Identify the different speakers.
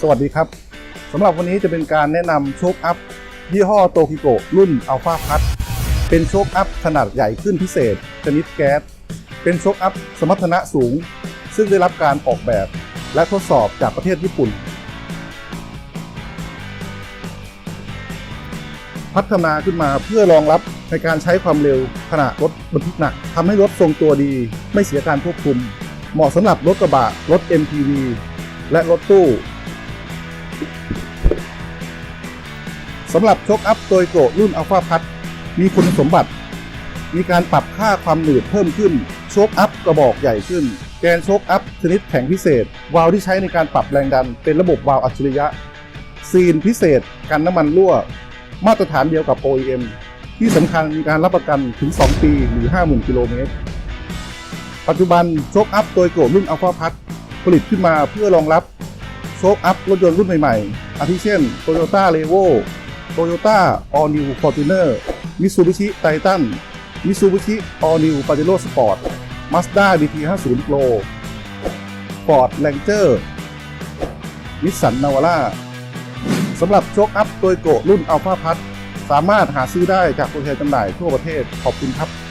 Speaker 1: สวัสดีครับสำหรับวันนี้จะเป็นการแนะนำโชคอัพ ยี่ห้อโตคิโกรุ่นอัลฟาพัทเป็นโชคอัพขนาดใหญ่ขึ้นพิเศษ ชนิดแก๊ส เป็นโชคอัพสมรรถนะสูง ซึ่งได้รับการออกแบบ และทดสอบจากประเทศญี่ปุ่น พัฒนาขึ้นมาเพื่อรองรับในการใช้ความเร็วขณะรถบรรทุกหนักทำให้รถทรงตัวดี ไม่เสียการควบคุม เหมาะสำหรับรถกระบะรถ MPV และรถตู้ สำหรับโชคอัพโดยโกะรุ่นอัลฟาพัทมีคุณสมบัติ มีการปรับค่าความหนืดเพิ่มขึ้นโชคอัพกระบอกใหญ่ขึ้น แกนโชคอัพชนิดแข็งพิเศษ วาล์วที่ใช้ในการปรับแรงดัน เป็นระบบวาล์วอัจฉริยะ ซีนพิเศษ กันน้ำมันรั่ว มาตรฐานเดียวกับ OEM ที่สำคัญมีการรับประกันถึง 2 ปีหรือ 50,000 กิโลเมตร ปัจจุบันโชคอัพโดยโกะรุ่นอัลฟาพัทผลิตขึ้นมาเพื่อรองรับ คอัพรถยนต์รุ่นใหม่ๆ อาทิเช่น Toyota r e v o Toyota All New Fortuner Mitsubishi Titan Mitsubishi All New Pajero Sport Mazda BT50 Pro Ford Ranger Nissan Navara สำหรับโชคอัพโดยโกะรุ่นอัลฟาพัทสามารถหาซื้อได้จากตัวแทนจำหน่ายทั่วประเทศขอบคุณครับ